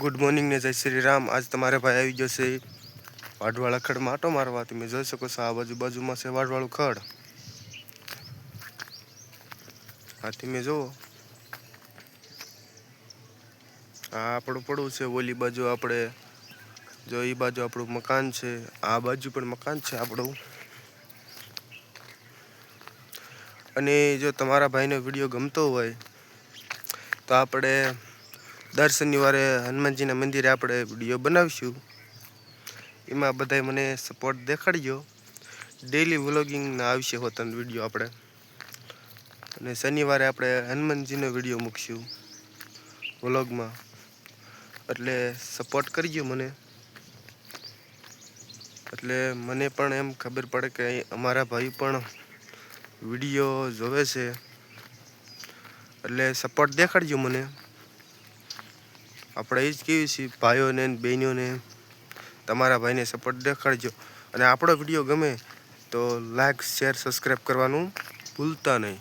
Good morning ને જય શ્રી રામ. આજ તમારે ભાઈ આવી જશે વાડવાળા ખડમાં માટો મારવા. તમે જોઈ શકો છો આ બાજુ બાજુમાં છે વાઢવાળું ખડ. આ તમે જુઓ. આ આપણું પડવું છે, ઓલી બાજુ આપણે, જો એ બાજુ આપણું મકાન છે, આ બાજુ પણ મકાન છે આપણું. અને જો તમારા ભાઈનો વીડિયો ગમતો હોય, તો આપણે દર શનિવારે હનુમાનજીના મંદિરે આપણે વીડિયો બનાવીશું. એમાં બધાય મને સપોર્ટ દેખાડજો. ડેલી વ્લોગિંગના આવશે હોતન વીડિયો આપણે. અને શનિવારે આપણે હનુમાનજીનો વીડિયો મૂકશું વ્લોગમાં એટલે સપોર્ટ કરજો મને. એટલે મને પણ એમ ખબર પડે કે અમારા ભાઈ પણ વીડિયો જોવે છે. એટલે સપોર્ટ દેખાડજો મને. આપણે એ જ કહીએ છીએ, ભાઈઓને બહેનોને. તમારા ભાઈને સપોર્ટ દેખાડજો. અને આપણો વીડિયો ગમે તો લાઈક શેર સબસ્ક્રાઈબ કરવાનું ભૂલતા નહીં.